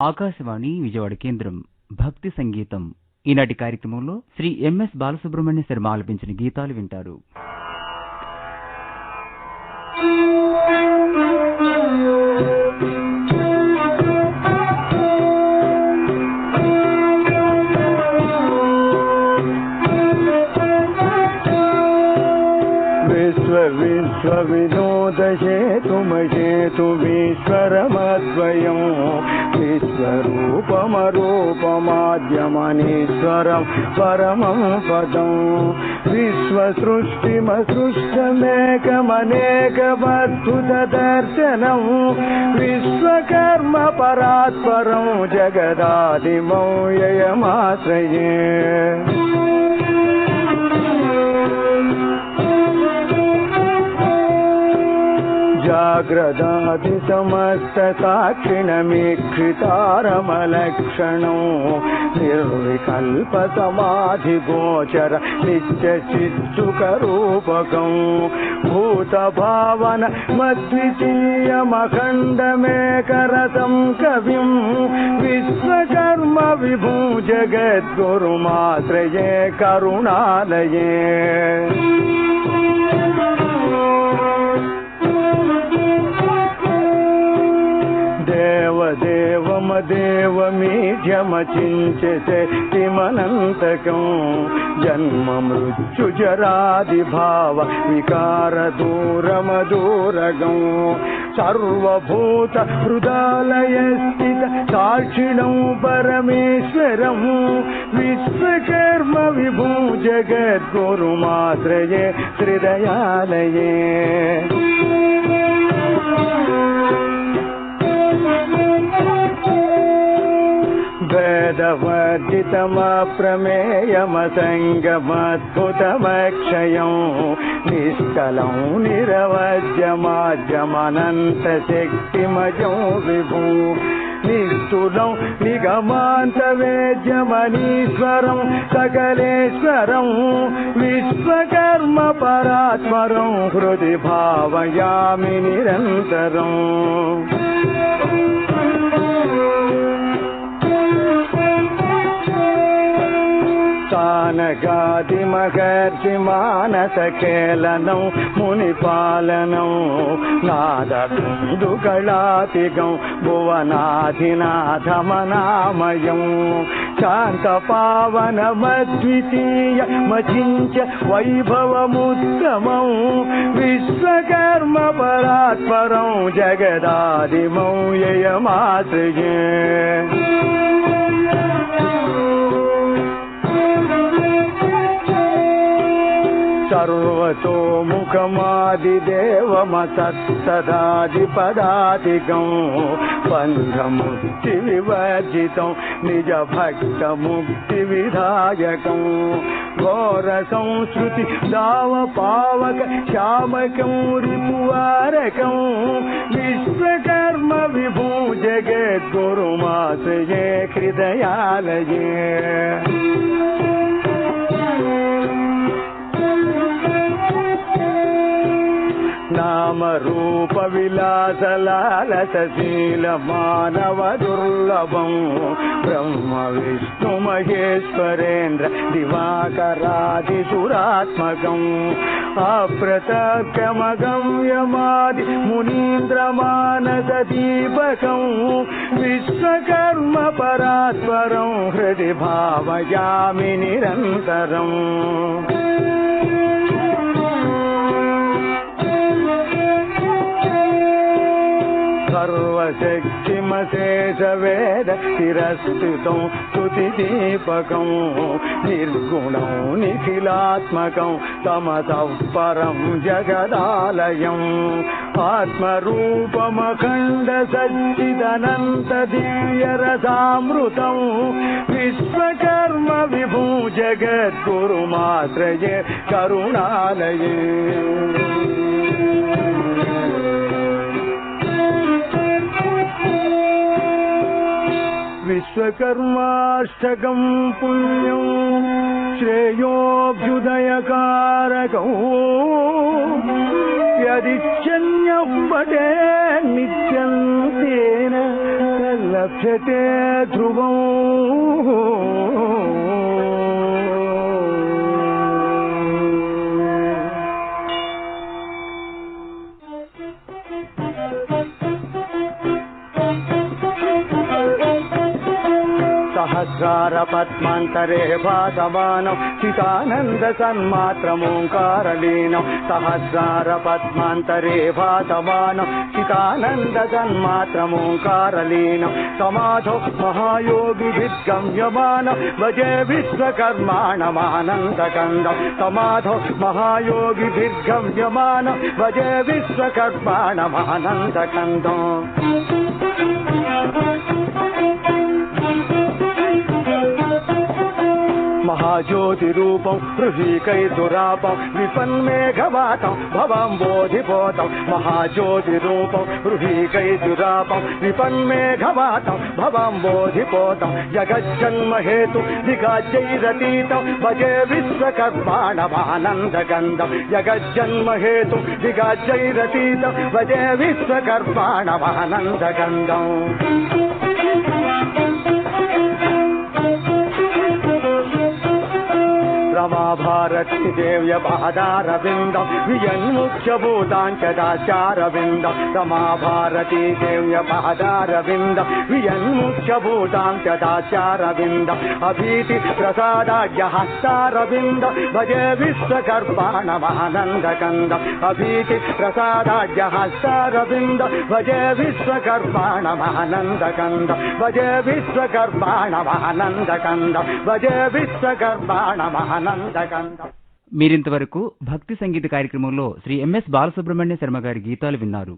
ఆకాశవాణి విజయవాడ కేంద్రం. భక్తి సంగీతం. ఈనాటి కార్యక్రమంలో శ్రీ ఎంఎస్ బాలసుబ్రహ్మణ్య శర్మ ఆలపించిన గీతాలు వింటారు. విశ్వ విశ్వ विनोदशेतुमशेतु विश्वरमद्वयम् विश्वरूपमरूपमाद्यमनीश्वरम् परमं पदम् विश्वसृष्टिमसृष्टमेकमनेकमद्भुतदर्शनम् विश्वकर्म परात्परं जगदादिमौ ययमाश्रये। जाग्रदादिसमस्तसाक्षिणमीक्षितारमलक्षणौ निर्विकल्पसमाधिगोचर नित्यचित्सुकरूपकम् भूतभावन मद्वितीयमखण्डमेकरसं कविम् विश्वकर्म विभू जगद्गुरुमाश्रये करुणालये देवदेवमदेवमीढ्यमचिञ्चते किमनन्तकम् जन्म मृत्युजरादिभाव विकारदूरमदूरगम् सर्वभूत हृदालयस्थित साक्षिणौ परमेश्वरम् विश्वकर्म विभू जगद्गुरुमाश्रये हृदयालये वेदवर्जितमप्रमेयमसङ्गमद्भुतमक्षयम् निष्कलं निरवज्यमाज्यमनन्तशक्तिमजो विभू निस्तुलं निगमान्तवेद्यमनीश्वरं सकलेश्वरं विश्वकर्म परात्परं हृदि भावयामि निरन्तरम् పానగాది మహర్షి మానస కేలనం మునిపాలనం నాదకుందుగళాతిగం భువనాధినాథమనామయం శాంత పవన మద్వితీయ మచించ వైభవముత్తమం విశ్వకర్మ పరాత్పరం జగదాదిమం you. ययमाश्रये सर्वतोमुखमादिदेवमसत्सदादिपदादिकम् बन्धमुक्तिविवर्जितं निजभक्तमुक्तिविधायकम् घोरसंस्कृति दावपावक श्यामकं रिपुवारकं विश्वकर्म विभू जगद्गुरुमाश्रये हृदयालये నామ రూప విలాసలాలసశీల మానవ దుర్లభం. బ్రహ్మ విష్ణు మహేశ్వరేంద్ర దివాకరాది సురాత్మకం అప్రతక్రమగమ్యమాది మునీంద్రమానద దీపకం. విశ్వకర్మ పరాత్పరం హృది భావయామి నిరంతరం. तिरस्तुतं स्तुतिदीपकं निर्गुणं निखिलात्मकं तमतः परं जगदालयम्। आत्मरूपमखण्डसच्चिदनन्तदीयरसामृतं विश्वकर्म विभू जगद्गुरुमाश्रये करुणालये स्वकर्माष्टकम् पुण्यम् श्रेयोऽभ्युदयकारकौ यदिच्छन्यः पटे नित्यम् तेन लभ्यते ध्रुवौ सहस्रारपद्मान्तरे वातमान चिदानन्द सहस्रारपद्मान्तरे समस्रारपद्मान्तरे वातमान चिदानन्द सन्मातरमोङ्कारलीन समाधो महायोगिभिर्गम्यमान वजे विश्वकर्माणमानन्दकन्द समाधो महायोगिभिर्गम्यमान भजे विश्वकर्माणमानन्दकन्द महाज्योतिरूपं ऋषिकैर्दुरापं विपन्मेघवातं भवाम्बोधिपोतं महाज्योतिरूपं ऋषिकैर्दुरापं विपन्मेघवातं जगज्जन्म हेतु दिगाज्यैरतीतं भजे विश्वकर्माणवानन्दगन्धं जगज्जन्म हेतु दिगाज्यैरतीतं भजे विश्वकर्माणमानन्दगन्धम् भारती देव्य पादारविन्दं वियन्मुख्यभूताञ्चदाचारविन्दं रमा भारती देव्य पादारविन्दं वियन्मुख्यभूतां चदाचारविन्दम् अभीति प्रसादाढ्यहस्तारविन्द भजे विश्वकर्पाणमानन्दकन्दम् अभीति प्रसादाढ्यहस्तारविन्द भजे विश्वकर्पाणमानन्दकन्द भजे विश्वकर्पाणमानन्दकन्द भजे विश्वकर्पाणमानन्दकन्द మీరింతవరకు భక్తి సంగీత కార్యక్రమంలో శ్రీ ఎంఎస్ బాలసుబ్రహ్మణ్య శర్మ గారి గీతాలు విన్నారు.